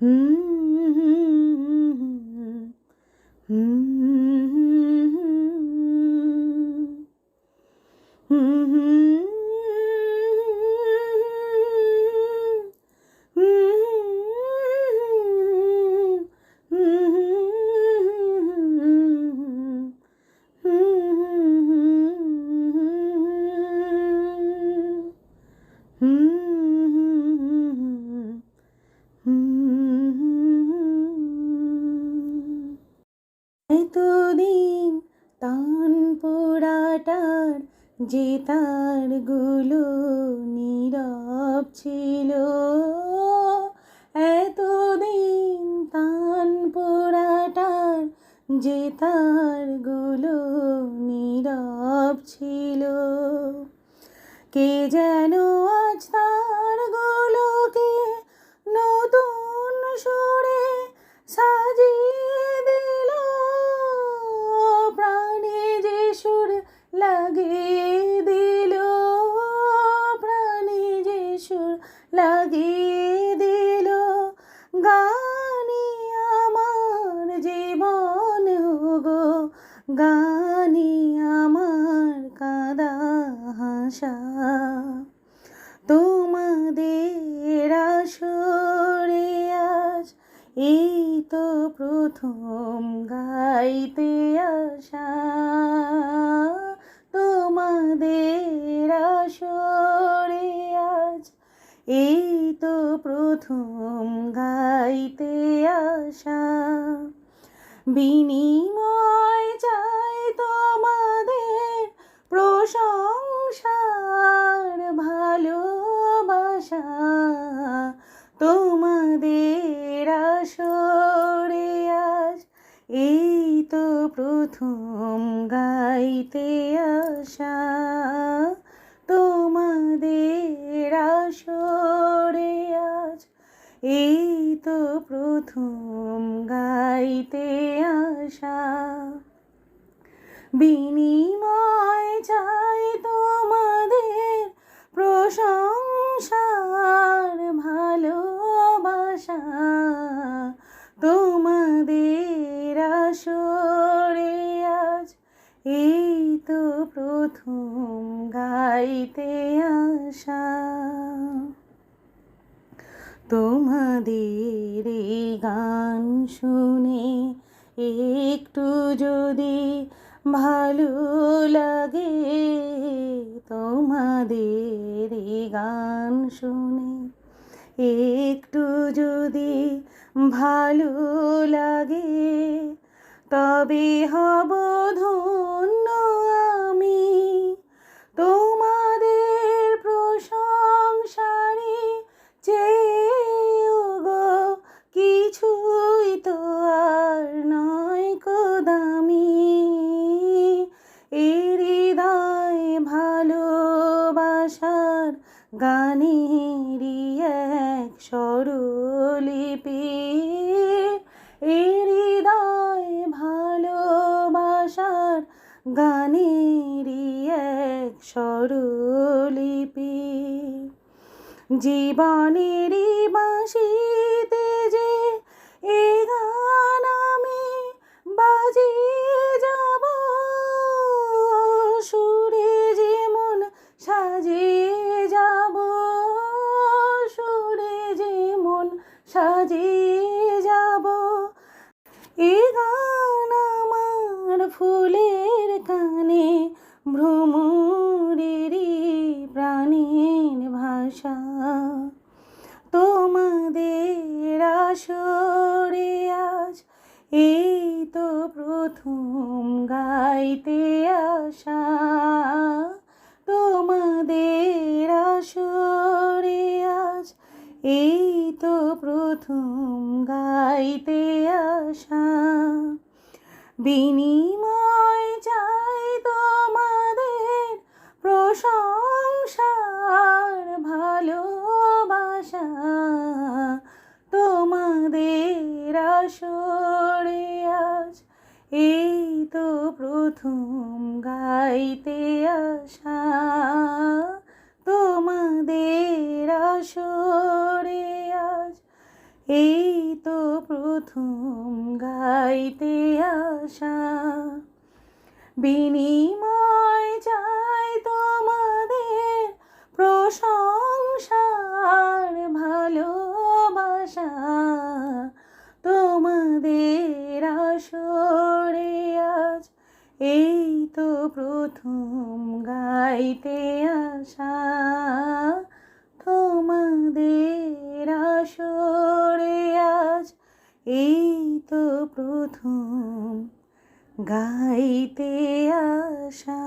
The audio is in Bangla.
嗯。দিন তান পোড়াটার যে তারগুলো নীরব ছিল, এতদিন তান পোড়াটার যে তারগুলো নীরব ছিল। কে যেন আজ তার লাগিয়ে দিল গানি আমার জীবন গো গানি আমার কাদা হাসা। তোমাদের আসরে আজ এই তো প্রথম গাইতে আসা। তোমাদের আসরে আজ এই তো প্রথম গাইতে আসা বিনিময় চাই তোমাদের প্রশংসার ভালোবাসা। তোমাদের আসরে আজ এই তো প্রথম গাইতে আসা তোমাদের আসরে আজ। এই তো প্রথম গাইতে আসা। বিনিময় চাই তোমাদের প্রশংসার ভালোবাসা। প্রথম গাইতে আসা তোমাদের এই গান শুনে একটু যদি ভালো লাগে, তোমাদের এই গান শুনে একটু যদি ভালো লাগে, তবে হব ধন্য গানেরই এক স্বরলিপি। এই হৃদয় ভালোবাসার গানেরই এক সরুলিপি জীবনেরই বাঁশিতে তোমাদের আসরে আজ। এই তো প্রথম গাইতে আসা। তোমাদের আসরে আজ। এই তো প্রথম গাইতে আসা। বিনিময় আসরে আজ। এই তো প্রথম গাইতে আসা। তোমাদের আসরে আজ। এই তো প্রথম গাইতে আসা। বিনিময় চাই এই তো প্রথম গাইতে আসা তোমাদের আসরে আজ। এই তো প্রথম গাইতে আসা